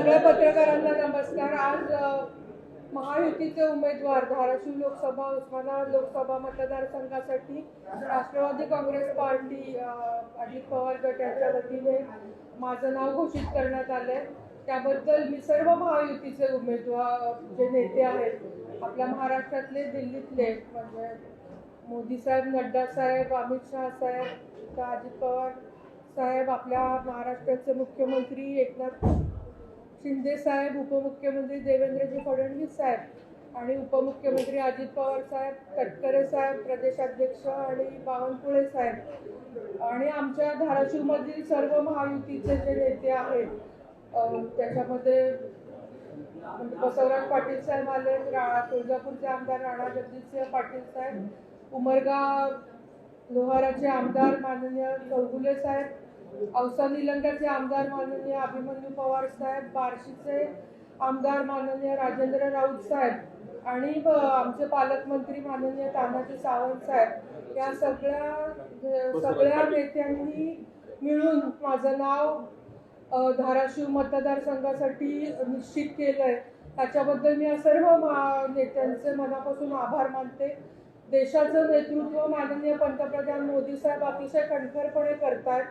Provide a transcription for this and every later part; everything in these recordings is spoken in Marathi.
सगळ्या पत्रकारांना नमस्कार. आज महायुतीचे उमेदवार धाराशिव लोकसभा उस्मानाबाद लोकसभा मतदारसंघासाठी राष्ट्रवादी काँग्रेस पार्टी अजित पवार गट यांच्या वतीने माझं नाव घोषित करण्यात आलंय. त्याबद्दल मी सर्व महायुतीचे उमेदवार जे नेते आहेत आपल्या महाराष्ट्रातले दिल्लीतले म्हणजे मोदी साहेब नड्डा साहेब अमित शहा साहेब अजित पवार साहेब आपल्या महाराष्ट्राचे मुख्यमंत्री एकनाथ शिंदे साहेब उपमुख्यमंत्री देवेंद्रजी फडणवीस साहेब आणि उपमुख्यमंत्री अजित पवार साहेब तटकरे साहेब प्रदेशाध्यक्ष आणि बावनकुळे साहेब. आणि आमच्या धाराशिवमधील सर्व महायुतीचे जे नेते आहेत त्याच्यामध्ये बसवराज पाटील साहेब आले राणा तुळजापूरचे आमदार राणा जगदीशसिंह पाटील साहेब उमरगा लोहाराचे आमदार माननीय चौगुले साहेब औसा निलंग्याचे आमदार माननीय अभिमन्यू पवार साहेब बार्शीचे आमदार माननीय राजेंद्र राऊत साहेब आणि आमचे पालकमंत्री माननीय तानाजी सावंत साहेब. या सगळ्या सगळ्या नेत्यांनी मिळून माझं नाव धाराशिव मतदारसंघासाठी निश्चित केलंय. त्याच्याबद्दल मी या सर्व मा- नेत्यांचे मनापासून आभार मानते. देशाचं नेतृत्व माननीय पंतप्रधान मोदी साहेब अतिशय कणखरपणे करतायत.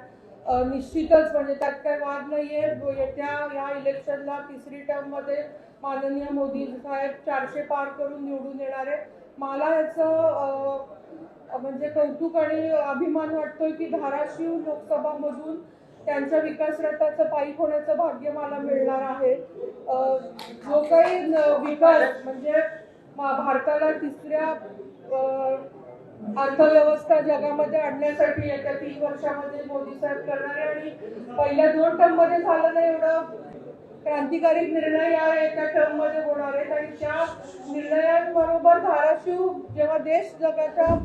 निश्चितच म्हणजे त्यात काही वाद नाहीये. येत्या या इलेक्शनला तिसरी टर्ममध्ये माननीय मोदी साहेब चारशे पार करून निवडून येणार. आहे मला याचं म्हणजे कौतुक आणि अभिमान वाटतोय की धाराशिव लोकसभामधून त्यांच्या विकास रथाचं पायी होण्याचं भाग्य मला मिळणार आहे. जो काही विकास म्हणजे मा- भारताला तिसऱ्या अर्थव्यवस्था जगामध्ये आणण्यासाठी येत्या तीन वर्षामध्ये मोदी साहेब करणार आणि पहिल्या दोन टर्ममध्ये झालं नाही एवढं. क्रांतिकारी निर्णय या एका टर्ममध्ये होणार आहेत आणि त्या निर्णयांबरोबर धाराशिव जेव्हा देश जगाच्या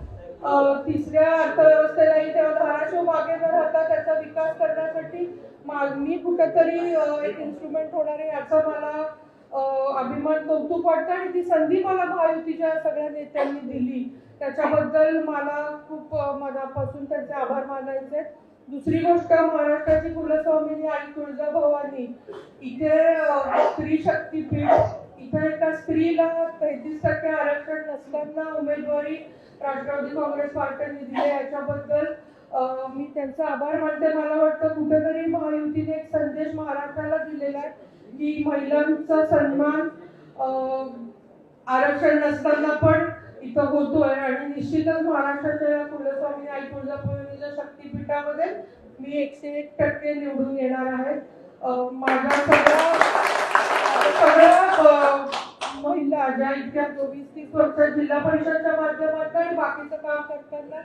तिसऱ्या अर्थव्यवस्थेला येईल तेव्हा धाराशिव मागे न राहता त्याचा विकास करण्यासाठी मा- मी कुठेतरी एक इन्स्ट्रुमेंट होणार आहे याचा मला अभिमान कौतुक वाटतं आणि ती संधी मला महायुतीच्या सगळ्या नेत्यांनी दिली. त्याच्याबद्दल मला खूप मनापासून त्यांचे आभार मानायचे. दुसरी गोष्ट महाराष्ट्राची कुलस्वामिनी आई तुळजाभवानी इथे स्त्री शक्तीपीठ इथे एका स्त्रीला तेहतीस टक्के आरक्षण नसताना उमेदवारी राष्ट्रवादी काँग्रेस पार्टीने दिली. याच्याबद्दल मी त्यांचा आभार मानते. मला वाटतं कुठेतरी महायुतीने एक संदेश आहे. की महिलांचा सन्मान आरक्षण नसताना पण इथं होतोय. आणि निश्चितच महाराष्ट्राच्या या कुलस्वामी आई तुळजाभवानीच्या शक्तीपीठामध्ये मी एकशे एक टक्के निवडून येणार आहे. माझा माझ्या सगळ्या सगळ्या जिल्हा ज्या इतक्या चोवीस तीस वर्ष जिल्हा परिषदच्या माध्यमातून आणि बाकीचं काम करताना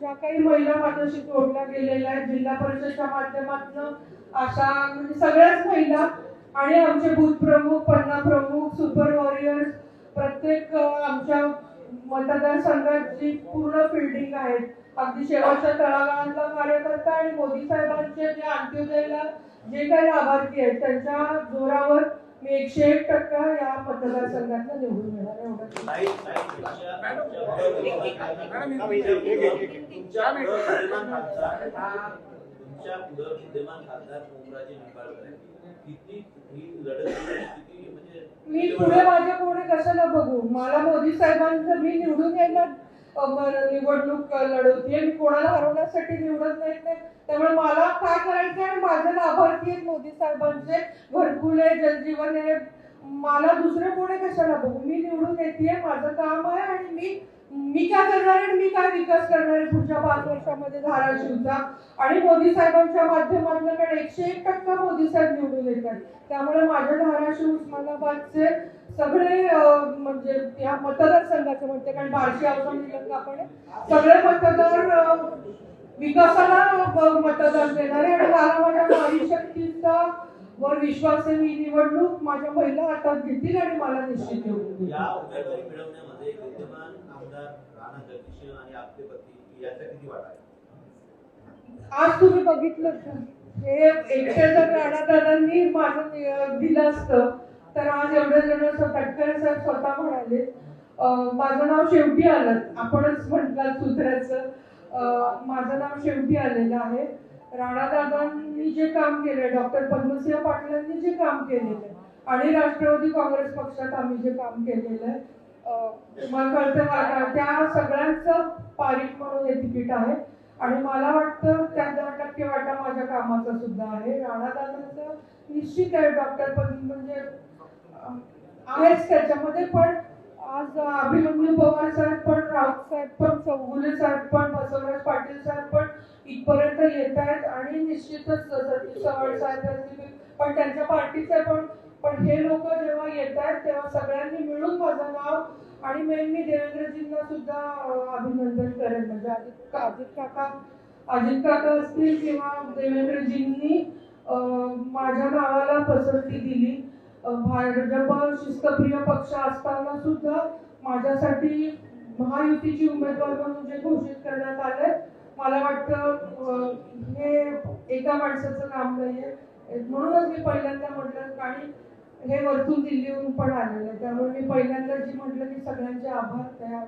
ज्या काही महिला माझ्याशी जोडल्या गेलेल्या आहेत जिल्हा परिषदच्या माध्यमातून अशा म्हणजे सगळ्याच महिला आणि आमचे बूथ प्रमुख पन्ना प्रमुख सुपर वॉरियर्स प्रत्येक आमच्या मतदारसंघात जी पूर्ण फिल्डिंग आहेत. अगदी शेवटच्या तळागाळातला कार्यकर्ता आणि मोदी साहेबांचे जे अंत्योदयला जे काही लाभार्थी आहेत त्यांच्या जोरावर मी एकशे एक टक्का या मतदारसंघात निवडून येणार हा ही म्हणजे मी पुढे माझ्या पुढे कशाला बघू. मला मोदी साहेबांचं मी निवडून म- निवडणूक लढवते मी कोणाला हरवण्यासाठी निवडत नाही. त्यामुळे मला काय करायचं आणि माझे लाभार्थी आहेत मोदी साहेबांचे. घरकुल आहे जलजीवन आहे. मला दुसरे कोणी कशाला बघू? मी निवडून येते माझं काम आहे आणि मी मी काय करणार आहे आणि मी काय विकास करणार आहे पुढच्या पाच वर्षामध्ये धाराशिवचा? आणि मोदी साहेबांच्या माध्यमातून कारण एकशे एक टक्का मोदी साहेब निवडून येतात. त्यामुळे माझ्या धाराशिव उस्मानाबादचे सगळे म्हणजे या मतदारसंघाचे म्हणते कारण बार्शी औसा निलंगा पण आहे. सगळे मतदार विकासाला मतदान देणारे आणि मला माझ्या नारी शक्तीचा वर विश्वास आहे मी निवडणूक माझ्या महिला हातात घेतील आणि मला निश्चित निवडून देतील. या उमेदवारी मिळवण्यामध्ये विद्यमान आमदार राणा जगदीश आणि आपले पती याचा किती वाटा आहे आज तुम्ही बघितलं का हे एकटे जर राणादादांनी माझं दिलं असतं तर आज एवढं जण असं तटकरे साहेब स्वतः म्हणाले माझं नाव शेवटी आलं. आपणच म्हटलं सुधऱ्याचं माझं नाव शेवटी आलेलं आहे. राणादादांनी जे काम केलंय डॉक्टर पद्मसिंह पाटलांनी जे काम केलेलं आहे आणि राष्ट्रवादी काँग्रेस पक्षात आम्ही जे काम केलेलं आहे मला तुम्हाला कळतं त्या सगळ्यांचं पारिक म्हणून हे तिकीट आहे. आणि मला वाटतं त्या दहा टक्के वाटा माझ्या कामाचा सुद्धा आहे. राणादादांचं निश्चित आहे डॉक्टर पण म्हणजे आहेच त्याच्यामध्ये पण आज अभिमन्यू पवार साहेब पण राऊत साहेब पण चौगुले साहेब पण बसवराज पाटील साहेब पण इथपर्यंत येत आहेत आणि निश्चितच सतीश चव्हाण साहेब असतील पण त्यांच्या पार्टीचे पण पण हे लोक जेव्हा येत आहेत तेव्हा सगळ्यांनी मिळून माझं नाव आणि मेन मी देवेंद्रजींना सुद्धा अभिनंदन करेन. म्हणजे अजित अजित काका अजित काका असतील किंवा देवेंद्रजींनी माझ्या नावाला पसंती दिली. भाजप शिस्तप्रिय पक्ष असताना सुद्धा माझ्यासाठी महायुतीची उमेदवार म्हणून जे घोषित करण्यात आले मला वाटतं हे एका माणसाचं काम नाहीये. म्हणूनच मी पहिल्यांदा म्हटलं आणि हे वरतून दिल्लीहून पण आलेलं आहे. त्यामुळे मी पहिल्यांदा जी म्हटलं की सगळ्यांचे आभार त्या